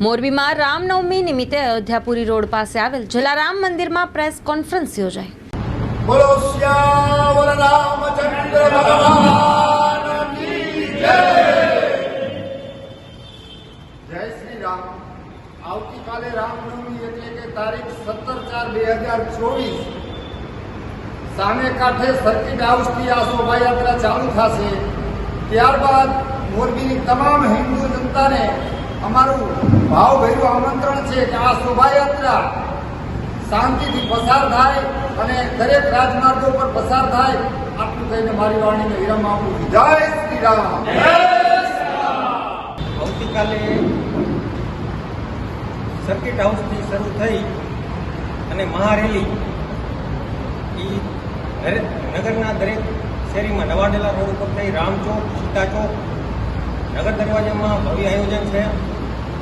મોરબીમાં રામનવમી નિમિત્તે અયોધ્યાપુરી રોડ પાસે આવેલ જલારામ મંદિરમાં પ્રેસ કોન્ફરન્સ યોજાઈ. શ્રી રામ. આવતીકાલે રામનવમી તારીખ સત્તર ચાર બે હજાર ચોવીસ. સામે કાંઠે ચાલુ થશે. ત્યારબાદ મોરબીની તમામ હિન્દુ જનતાને અમારું ભાવભર્યું આમંત્રણ છે કે આ શોભાયાત્રા શાંતિથી પસાર થાય અને દરેક રાજમાર્ગો પર પસાર થાય. આટલું કહીને મારી વાણીને વિરામ આપું જય શ્રી રામ. આવતીકાલે સર્કિટ હાઉસથી શરૂ થઈ અને મહારેલી એ દરેક નગરના દરેક શેરીમાં નવાડેલા રોડ ઉપર થઈ રામચોક, સીતાચોક ચોક નગર દરવાજામાં ભવ્ય આયોજન છે.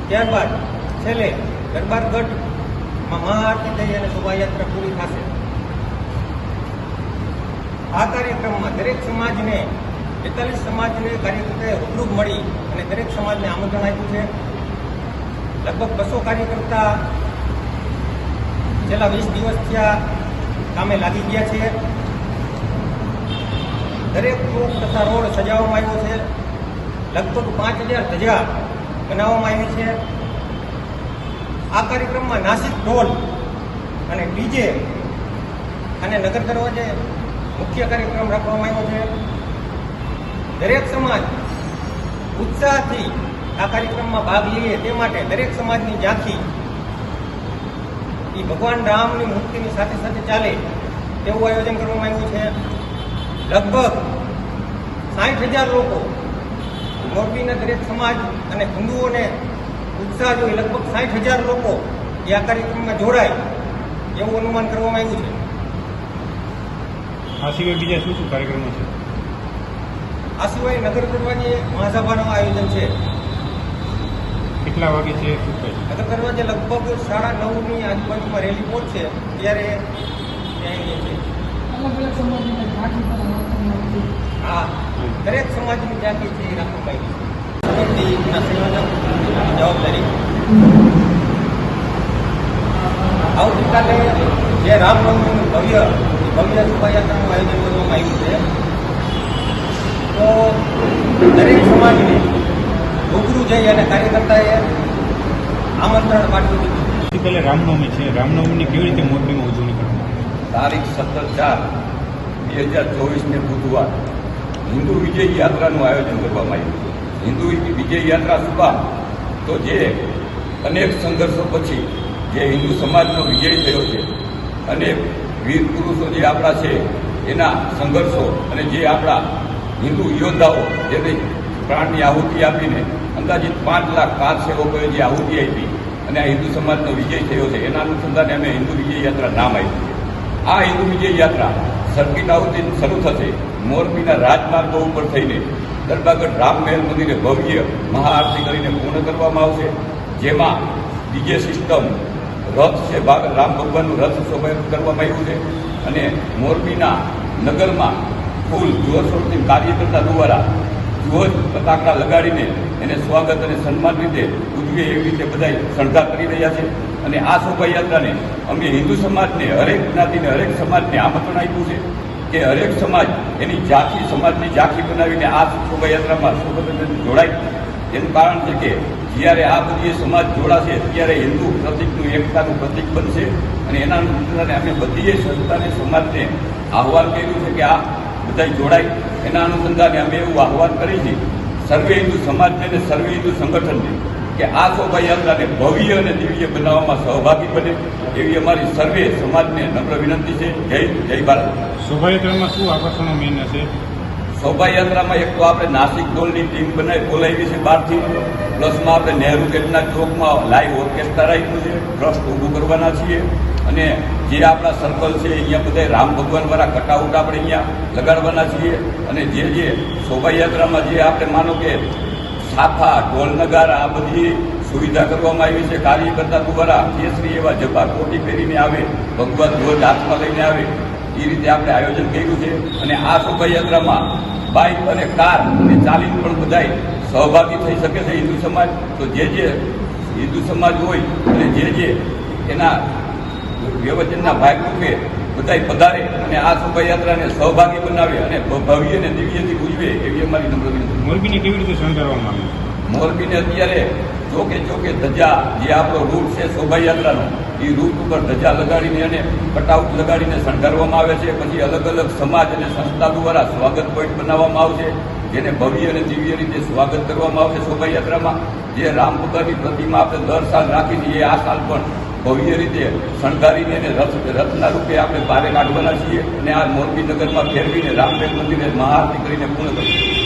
ત્યારબાદ છેલ્લે દરબારગઢમાં મહાઆરતી થઈ અને શોભાયાત્રા પૂરી થશે. આ કાર્યક્રમમાં દરેક સમાજને, બેતાલીસ સમાજને કાર્યકર્તાએ રૂબરૂ મળી અને દરેક સમાજને આમંત્રણ આપ્યું છે. લગભગ બસો કાર્યકર્તા છેલ્લા વીસ દિવસ થયા કામે લાગી ગયા છે. દરેક ચોક તથા રોડ સજાવવામાં આવ્યો છે. લગભગ પાંચ હજાર ધજા બનાવવામાં આવી છે. આ કાર્યક્રમમાં નાસિક ઢોલ અને ડીજે અને નગર દરવાજે મુખ્ય કાર્યક્રમ રાખવામાં આવ્યો છે. દરેક સમાજ ઉત્સાહથી આ કાર્યક્રમમાં ભાગ લઈએ તે માટે દરેક સમાજની ઝાંખી એ ભગવાન રામની મૂર્તિની સાથે સાથે ચાલે તેવું આયોજન કરવામાં આવ્યું છે. લગભગ સાઠ હજાર લોકો મોરબીના દરેક સમાજ અને હિન્દુઓને ઉત્સાહ જોઈ લગભગ સાઠ હજાર લોકો એ આ કાર્યક્રમમાં જોડાય એવું અનુમાન કરવામાં આવ્યું છે. આ સિવાય બીજા શું શું કાર્યક્રમો છે? આ સિવાય નગર દરવાજે મહાસભાનું આયોજન છે. કેટલા વાગે છે? નગર કરવા જે લગભગ સાડા નવની આજુબાજુમાં રેલી પહોંચશે ત્યારે હા. દરેક સમાજની જાતિ છે એ રાખવામાં આવી છે. સંયોજક જવાબદારી આવતીકાલે જે રામનવમીનું ભવ્ય ભવ્ય શોભાયાત્રાનું આયોજન કરવામાં આવ્યું છે તો દરેક સમાજને રૂબરૂ જઈ અને કાર્યકર્તાએ આમંત્રણ પાઠવ્યું હતું આવતીકાલે રામનવમી છે. રામનવમીની કેવી રીતે મોરબીમાં ઉજવણી કરવામાં તારીખ સત્તર ચાર, બે હજાર ચોવીસને બુધવાર હિન્દુ વિજય યાત્રાનું આયોજન કરવામાં આવ્યું. છે હિન્દુ વિજય યાત્રા સુભા તો જે અનેક સંઘર્ષો પછી જે હિન્દુ સમાજનો વિજય થયો છે અને વીર પુરુષો જે આપણા છે, એના સંઘર્ષો અને જે આપણા હિન્દુ યોદ્ધાઓ જેને પ્રાણની આહુતિ આપીને અંદાજિત પાંચ લાખ પાંચ સેવકોએ જે આહુતિ આપી અને હિન્દુ સમાજનો વિજય થયો છે, એના અનુસંધાને અમે હિન્દુ વિજય યાત્રા નામ આપ્યું છે. આ હિન્દુ વિજય યાત્રા સર્કિટ હાઉસથી શરૂ થશે મોરબીના રાજમાર્ગો ઉપર થઈને દરબારગઢ રામ મહેલ મંદિરે ભવ્ય મહાઆરતી કરીને પૂર્ણ કરવામાં આવશે, જેમાં ડીજે સિસ્ટમ રથ છે રામ ભગવાનનું રથ શોભાયાત્રા કરવામાં આવ્યું છે અને મોરબીના નગરમાં ફૂલ જોરશોરથી કાર્યકર્તા દ્વારા ધ્વજ પતાકા લગાડીને એને સ્વાગત અને સન્માન રીતે ઉજવે એવી રીતે બધા શણગાર કરી રહ્યા છે. અને આ શોભાયાત્રાને અમે હિન્દુ સમાજને, હરેક જ્ઞાતિને, હરેક સમાજને આમંત્રણ આપ્યું છે. કે હરેક સમાજ, એની ઝાંખી સમાજની ઝાંખી બનાવીને આ શોભાયાત્રામાં શોભાયાત્રામાં જોડાય. એનું કારણ છે કે જ્યારે આ બધી સમાજ જોડાશે, ત્યારે હિન્દુ પ્રતિકનું એકતાનું પ્રતિક બનશે અને એના અનુસંધાને અમે બધી સંસ્થાને, સમાજને આહવાન કર્યું છે કે આ બધા જોડાય. એના અનુસંધાને અમે એવું આહવાન કરી છે સર્વે હિન્દુ સમાજને અને સર્વે હિન્દુ સંગઠનને કે આ શોભાયાત્રાને ભવ્ય અને દિવ્ય બનાવવામાં સહભાગી બને. એવી અમારી સર્વે સમાજને નમ્ર વિનંતી છે. જય જય ભારત. શોભાયાત્રામાં શું આકર્ષણો મેન હશે? શોભાયાત્રામાં એક તો આપણે નાસિક ડોલની ટીમ બનાવી બોલાવી છે બહારથી. પ્લસમાં આપણે નહેરુ ગેટના ચોકમાં લાઈવ ઓર્કેસ્ટ્રા રાખ્યું છે. ટ્રસ્ટ ઊભું કરવાના છીએ. અને જે આપણા સર્કલ છે અહીંયા બધા રામ ભગવાનવાળા કટાઉટ આપણે અહીંયા લગાડવાના છીએ. અને જે જે શોભાયાત્રામાં જે આપણે માનો કે સાફા ઢોલ, નગારા, આ બધી સુવિધા કરવામાં આવી છે. કાર્યકર્તા દ્વારા કેસરી એવા જબા કોટી પહેરીને આવે, ભગવાન ધ્વજ હાથમાં લઈને આવે. એ રીતે આપણે આયોજન કર્યું છે. અને આ શોભાયાત્રામાં બાઇક અને કાર અને ચાલીને પણ બધાય સહભાગી થઈ શકે છે હિન્દુ સમાજ. તો જે જે હિન્દુ સમાજ હોય અને જે જે એના વ્યવચનના ભાગરૂપે બધાય પધારે અને આ શોભાયાત્રાને સહભાગી બનાવે અને ભવ્ય અને દિવ્યથી ઉજવે એવી અમારી નમ્ર વિનંતી મોરબીને કેવી રીતે શણગારવામાં આવે મોરબીને અત્યારે જોકે જોકે ધજા જે આપણો રૂટ છે શોભાયાત્રાનો એ રૂટ ઉપર ધજા લગાડીને અને કટઆઉટ લગાડીને શણગારવામાં આવે છે. પછી અલગ અલગ સમાજ અને સંસ્થા દ્વારા સ્વાગત પોઈન્ટ બનાવવામાં આવશે જેને ભવ્ય અને દિવ્ય રીતે સ્વાગત કરવામાં આવશે શોભાયાત્રામાં. જે રામ ભગવાનની પ્રતિમા આપણે દર સાલ રાખીને એ આ સાલ પણ ભવ્ય રીતે શણગારીને અને રથ રથના રૂપે આપણે બારે કાઢવાના છીએ અને આ મોરબીનગરમાં ફેરવીને રામદેવ મંદિરે મહાઆરતી કરીને પૂર્ણ કરીશું